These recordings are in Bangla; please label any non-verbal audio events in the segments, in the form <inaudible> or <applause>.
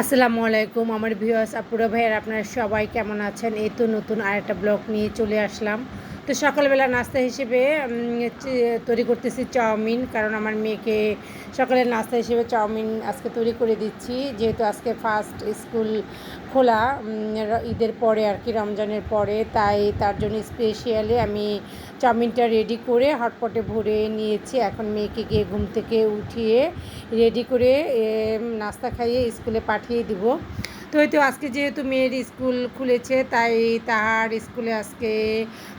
আসসালামু আলাইকুম, আমার ভিউয়ার্স আপুরা ভাইয়ের, আপনারা সবাই কেমন আছেন? এই তো নতুন আরেকটা ব্লগ নিয়ে চলে আসলাম। তো সকালবেলা নাস্তা হিসেবে তৈরি করতেছি চাউমিন, কারণ আমার মেয়েকে সকালের নাস্তা হিসেবে চাউমিন আজকে তৈরি করে দিচ্ছি। যেহেতু আজকে ফার্স্ট স্কুল খোলা ঈদের পরে আর কি, রমজানের পরে, তাই তার জন্য স্পেশালি আমি চাউমিনটা রেডি করে হটপটে ভরে নিয়েছি। এখন মেয়েকে গিয়ে ঘুম থেকে উঠিয়ে রেডি করে নাস্তা খাইয়ে স্কুলে পাঠিয়ে দিব। তো এই তো আজকে যেহেতু মেয়ের স্কুল খুলেছে, তাই তার স্কুলে আজকে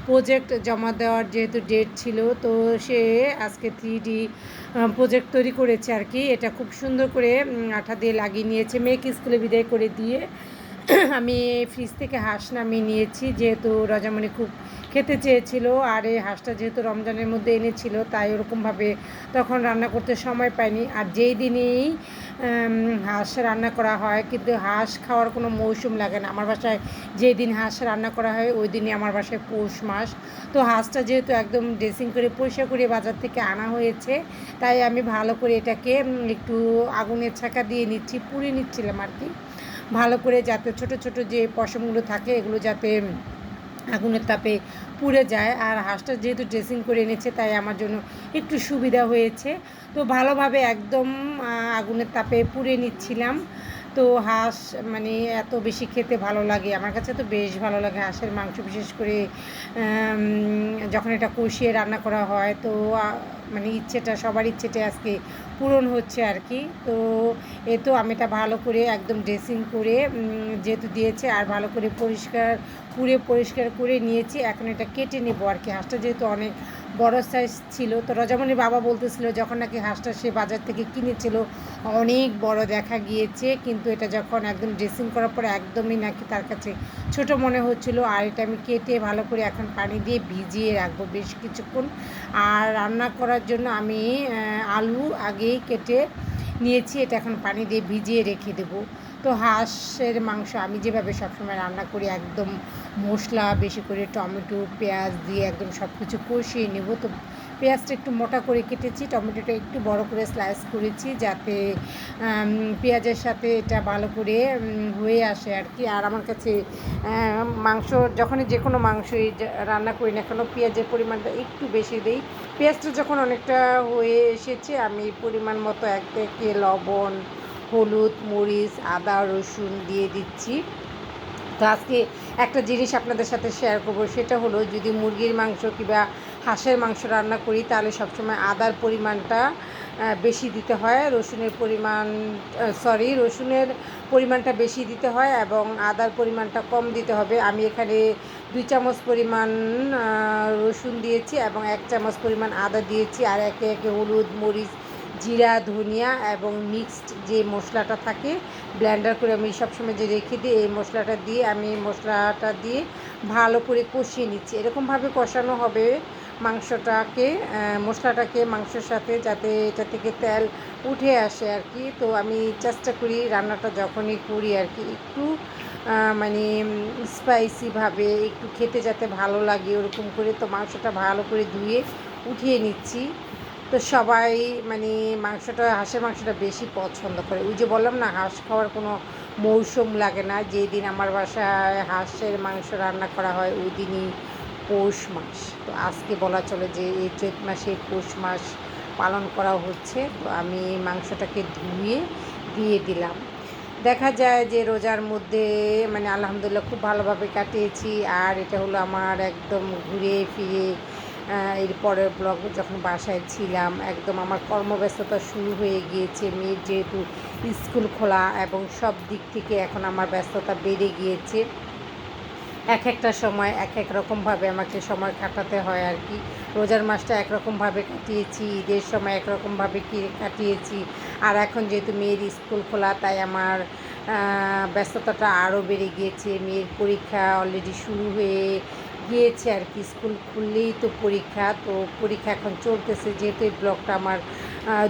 প্রজেক্ট জমা দেওয়ার যেহেতু ডেট ছিল, তো সে আজকে থ্রি ডি প্রজেক্ট তৈরি করেছে আর কি। এটা খুব সুন্দর করে আঠা দিয়ে লাগিয়ে নিয়েছে। মেয়েকে স্কুলে বিদায় করে দিয়ে <coughs> আমি ফ্রিজ থেকে হাঁস নামিয়ে নিয়েছি, যেহেতু রাজামণি খুব খেতে চেয়েছিল, আর এই হাঁসটা যেহেতু রমজানের মধ্যে এনেছিল, তাই ওরকমভাবে তখন রান্না করতে সময় পাইনি। আর যেই দিনই হাঁস রান্না করা হয়, কিন্তু হাঁস খাওয়ার কোনো মৌসুম লাগে না। আমার বাসায় যেই দিন হাঁস রান্না করা হয়, ওই দিনই আমার বাসায় পৌষ মাস। তো হাঁসটা যেহেতু একদম ড্রেসিং করে, পরিষ্কার করে বাজার থেকে আনা হয়েছে, তাই আমি ভালো করে এটাকে একটু আগুনের ছাকা দিয়ে নিচ্ছি, পুড়ে নিচ্ছিলাম আর কি। ভালো করে যাতে ছোট ছোট যে পশমগুলো থাকে, এগুলো যাতে আগুনের তাপে পুড়ে যায়। আর হাঁসটা যেহেতু ড্রেসিং করে এনেছে, তাই আমার জন্য একটু সুবিধা হয়েছে। তো ভালোভাবে একদম আগুনের তাপে পুড়ে নিচ্ছিলাম। তো হাঁস মানে এত বেশি খেতে ভালো লাগে। আমার কাছে তো বেশ ভালো লাগে হাঁসের মাংস, বিশেষ করে যখন এটা কষিয়ে রান্না করা হয়, তো মানে ইচ্ছেটা, সবার ইচ্ছেটা আজকে পূরণ হচ্ছে আর কি। তো এ তো আমি এটা ভালো করে একদম ড্রেসিং করে যেহেতু দিয়েছে, আর ভালো করে পরিষ্কার, পুড়ে পরিষ্কার করে নিয়েছি। এখন এটা কেটে নেব আর কি। হাঁসটা যেহেতু অনেক বড় সাইজ ছিল, তো রজামণির বাবা বলতেছিল যখন নাকি হাঁসটা সে বাজার থেকে কিনেছিল, অনেক বড় দেখা গিয়েছে। কিন্তু এটা যখন একদম ড্রেসিং করার পরে একদমই নাকি তার কাছে ছোট মনে হচ্ছিল। আর এটা আমি কেটে ভালো করে এখন পানি দিয়ে ভিজিয়ে রাখব বেশ কিছুক্ষণ। আর রান্না করার জন্য আমি আলু আগেই কেটে নিয়েছি। এটা এখন পানি দিয়ে ভিজিয়ে রেখে দেবো। তো হাঁসের মাংস আমি যেভাবে সবসময় রান্না করি, একদম মশলা, বেশি করে টমেটো, পেঁয়াজ দিয়ে একদম সব কিছু কষিয়ে নেব। তো পেঁয়াজটা একটু মোটা করে কেটেছি, টমেটোটা একটু বড় করে স্লাইস করেছি যাতে পেঁয়াজের সাথে এটা ভালো করে হয়ে আসে আর কি। আর আমার কাছে মাংস যখনই যে কোনো মাংসই রান্না করি না কেন, পেঁয়াজের পরিমাণটা একটু বেশি দিই। পেঁয়াজটা যখন অনেকটা হয়ে এসেছে, আমি পরিমাণ মতো এক থেকে লবণ, হলুদ, মরিচ, আদা, রসুন দিয়ে দিচ্ছি। তো আজকে একটা জিনিস আপনাদের সাথে শেয়ার করব, সেটা হলো যদি মুরগির মাংস কিংবা হাঁসের মাংস রান্না করি, তাহলে সবসময় আদার পরিমাণটা বেশি দিতে হয়। রসুনের পরিমাণ সরি রসুনের পরিমাণটা বেশি দিতে হয় এবং আদার পরিমাণটা কম দিতে হবে। আমি এখানে দুই চামচ পরিমাণ রসুন দিয়েছি এবং এক চামচ পরিমাণ আদা দিয়েছি আর একে একে হলুদ, মরিচ, জিরা, ধনিয়া এবং মিক্সড যে মশলাটা থাকে ব্লেন্ডার করে আমি সবসময় যে রেখে দিই, এই মশলাটা দিয়ে আমি মশলাটা দিয়ে ভালো করে কষিয়ে নিচ্ছি। এরকমভাবে কষানো হবে মাংসটাকে মশলাটাকে মাংসের সাথে যাতে এটা থেকে তেল উঠে আসে আর কি। তো আমি চেষ্টা করি রান্নাটা যখনই করি আর কি, একটু মানে স্পাইসিভাবে একটু খেতে যাতে ভালো লাগে ওরকম করে। তো মাংসটা ভালো করে ধুয়ে উঠিয়ে নিচ্ছি। তো সবাই মানে মাংসটা, হাঁসের মাংসটা বেশি পছন্দ করে। ওই যে বললাম না, হাঁস খাওয়ার কোনো মৌসুম লাগে না। যেই দিন আমার বাসায় হাঁসের মাংস রান্না করা হয়, ওই দিনই পৌষ মাস। তো আজকে বলা চলে যে এই চৈত মাসে পৌষ মাস পালন করা হচ্ছে। তো আমি মাংসটাকে ধুয়ে দিয়ে দিলাম। দেখা যায় যে রোজার মধ্যে মানে আলহামদুলিল্লাহ খুব ভালোভাবে কাটিয়েছি। আর এটা হলো আমার একদম ঘুরে ফিরে এর পরের ব্লগ যখন বাসায় ছিলাম, একদম আমার কর্মব্যস্ততা শুরু হয়ে গিয়েছে। মেয়ের যেহেতু স্কুল খোলা এবং সব দিক থেকে এখন আমার ব্যস্ততা বেড়ে গিয়েছে। এক একটা সময় এক এক রকমভাবে আমাকে সময় কাটাতে হয় আর কি। রোজার মাসটা একরকমভাবে কাটিয়েছি, ঈদের সময় একরকমভাবে কি কাটিয়েছি। আর এখন যেহেতু মেয়ের স্কুল খোলা, তাই আমার ব্যস্ততাটা আরও বেড়ে গিয়েছে। মেয়ের পরীক্ষা অলরেডি শুরু হয়ে গিয়েছে আর কি। স্কুল খুললেই তো পরীক্ষা তো পরীক্ষা এখন চলতেছে। যেহেতু এই ব্লগটা আমার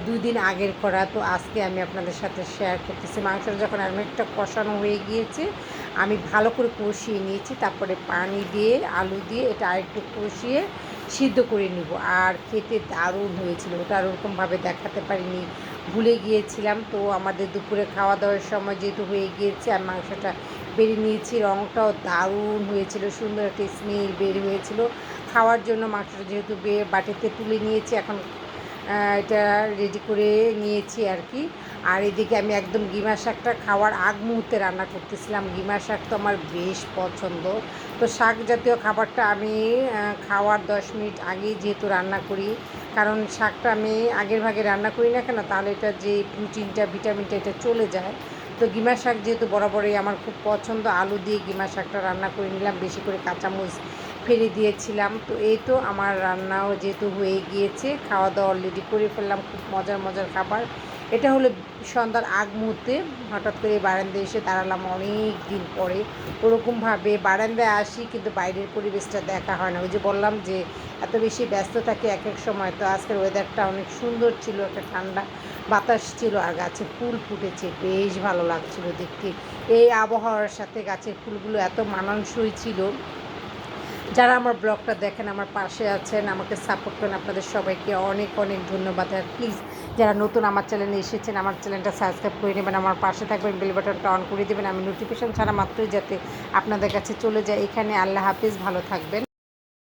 দুই দিন আগের করা, তো আজকে আমি আপনাদের সাথে শেয়ার করতেছি। মাংসটা যখন অনেকটা কষানো হয়ে গিয়েছে আমি ভালো করে কষিয়ে নিয়েছি, তারপরে পানি দিয়ে, আলু দিয়ে এটা আরেকটু কষিয়ে সিদ্ধ করে নিব। আর খেতে দারুণ হয়েছিল, ওটা আর ওরকমভাবে দেখাতে পারিনি, ভুলে গিয়েছিলাম। তো আমাদের দুপুরে খাওয়া দাওয়ার সময় যেহেতু হয়ে গিয়েছে, আর মাংসটা বেরিয়ে নিয়েছি রঙটাও দারুণ হয়েছিল, সুন্দর একটা স্মেল বের হয়েছিল। খাওয়ার জন্য মাংসটা যেহেতু বাটিতে তুলে নিয়েছি, এখন এটা রেডি করে নিয়েছি আর কি। আর এদিকে আমি একদম গিমা শাকটা খাওয়ার আগ মুহূর্তে রান্না করতেছিলাম। গিমা শাক তো আমার বেশ পছন্দ। তো শাক জাতীয় খাবারটা আমি খাওয়ার দশ মিনিট আগেই যেহেতু রান্না করি, কারণ শাকটা আমি আগের ভাগে রান্না করি না কেন, তাহলে এটা যে প্রোটিনটা ভিটামিনটা এটা চলে যায়। তো গিমা শাক যেহেতু বরাবরই আমার খুব পছন্দ, আলু দিয়ে গিমা শাকটা রান্না করে নিলাম, বেশি করে কাঁচামরিচ ফেলে দিয়েছিলাম। তো এই তো আমার রান্নাও যেহেতু হয়ে গিয়েছে খাওয়া দাওয়া অলরেডি করে ফেললাম, খুব মজার মজার খাবার। এটা হলো সন্ধ্যার আগ মুহূর্তে, হঠাৎ করে বারান্দায় এসে দাঁড়ালাম অনেক দিন পরে। ওরকমভাবে বারান্দায় আসি, কিন্তু বাইরের পরিবেশটা দেখা হয় না। ওই যে বললাম যে, এত বেশি ব্যস্ত থাকে এক এক সময়। তো আজকের ওয়েদারটা অনেক সুন্দর ছিল, একটা ঠান্ডা বাতাস ছিল, আর গাছে ফুল ফুটেছে। বেশ ভালো লাগছিল দেখতে। এই আবহাওয়ার সাথে গাছের ফুলগুলো এত মানানসই ছিল। যারা আমার ব্লগটা দেখেন, আমার পাশে আছেন, আমাকে সাপোর্ট করেন, আপনাদের সবাইকে অনেক অনেক ধন্যবাদ। আর প্লিজ যারা নতুন আমার চ্যানেলে এসেছেন, আমার চ্যানেলটা সাবস্ক্রাইব করে নেবেন, আমার পাশে থাকবেন বেল বাটনটা অন করে দেবেন। আমি নোটিফিকেশান ছাড়া মাত্রই যাতে আপনাদের কাছে চলে যায়। এখানে আল্লাহ হাফিজ, ভালো থাকবেন।